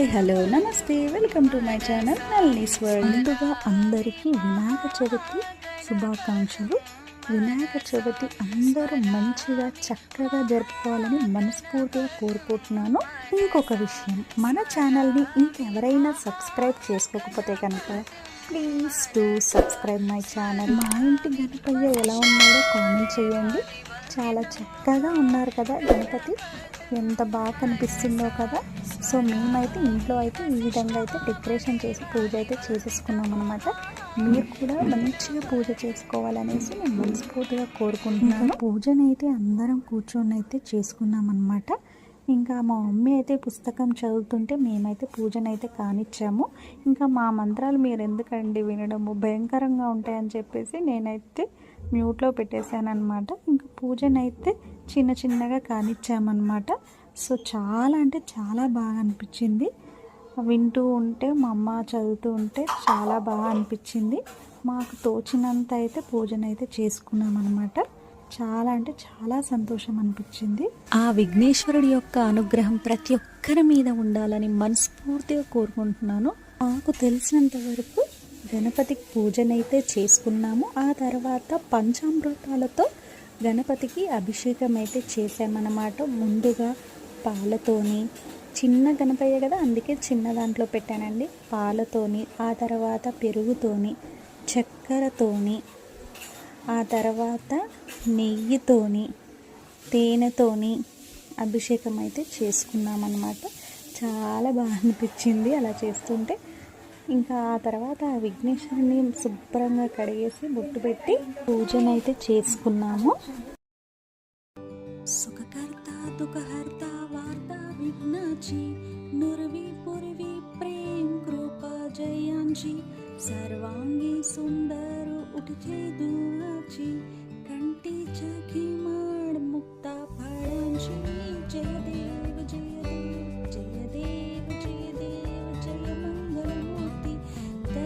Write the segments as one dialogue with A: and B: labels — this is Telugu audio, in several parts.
A: Hi hello namaste. Welcome to my channel Nalni's world ముందుగా అందరికీ వినాయక చవితి శుభాకాంక్షలు. వినాయక చవితి అందరూ మంచిగా చక్కగా జరుపుకోవాలని మనస్ఫూర్తిగా కోరుకుంటున్నాను. ఇంకొక విషయం మన ఛానల్ని ఇంకెవరైనా సబ్స్క్రైబ్ చేసుకోకపోతే కనుక please to subscribe my channel. మా ఇంటి గణపయ్య ఎలా ఉన్నాడో కామెంట్ చేయండి. చాలా చక్కగా ఉన్నారు కదా గణపతి. ఎంత బాగా కనిపిస్తుందో కదా. సో మేమైతే ఇంట్లో అయితే ఈ విధంగా అయితే డెకరేషన్ చేసి పూజ అయితే చేసేసుకున్నాం అనమాట మీరు కూడా మంచిగా పూజ చేసుకోవాలనేసి నేను మనస్ఫూర్తిగా కోరుకుంటున్నాను. పూజనైతే అయితే అందరం కూర్చొని అయితే చేసుకున్నాం అనమాట ఇంకా మా మమ్మీ అయితే పుస్తకం చదువుతుంటే మేమైతే పూజనైతే కానిచ్చాము. ఇంకా మా మంత్రాలు మీరు ఎందుకండి వినడము? భయంకరంగా ఉంటాయని చెప్పేసి నేనైతే మ్యూట్లో పెట్టేశాను అనమాట ఇంకా పూజనైతే చిన్న చిన్నగా కానిచ్చామన్నమాట. సో చాలా అంటే చాలా బాగా అనిపించింది వింటూ ఉంటే మా అమ్మ చదువుతూ ఉంటే చాలా బాగా అనిపించింది మాకు తోచినంత అయితే పూజనైతే అయితే అనమాట చాలా అంటే చాలా సంతోషం అనిపించింది ఆ విఘ్నేశ్వరుడి యొక్క అనుగ్రహం ప్రతి ఒక్కరి మీద ఉండాలని మనస్ఫూర్తిగా కోరుకుంటున్నాను. నాకు తెలిసినంత వరకు గణపతికి పూజనైతే చేసుకున్నాము. ఆ తర్వాత పంచామృతాలతో గణపతికి అభిషేకం అయితే చేసామన్నమాట ముందుగా పాలతోని చిన్న గణపయ్య కదా అందుకే చిన్న దాంట్లో పెట్టానండి. పాలతోని ఆ తర్వాత పెరుగుతోని చక్కెరతోని ఆ తర్వాత నెయ్యితోని తేనెతోని అభిషేకం అయితే చేసుకున్నామన్నమాట. చాలా బాగా అనిపించింది అలా చేస్తుంటే. ఇంకా ఆ తర్వాత విఘ్నేశ్వరిని శుభ్రంగా కడిగేసి బొట్టు పెట్టి పూజనైతే చేసుకున్నాము. సుఖకర్త దుఃఖహర్త వార్త విఘ్నాచి నుర్వి పుర్వి ప్రేమ్ కృప జయాంచి సర్వాంగి సుందరు ఉటిచేదు.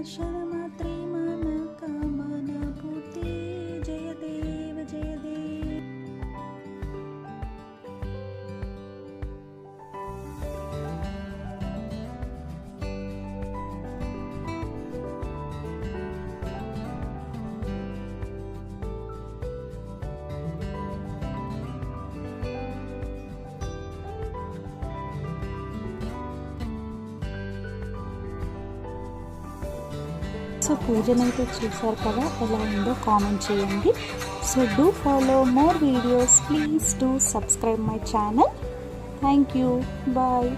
A: আসার মাত্র సో పూజనైతే చూసారు కదా ఎలా ఉందో కామెంట్ చేయండి. So do follow more videos please do subscribe my channel thank you bye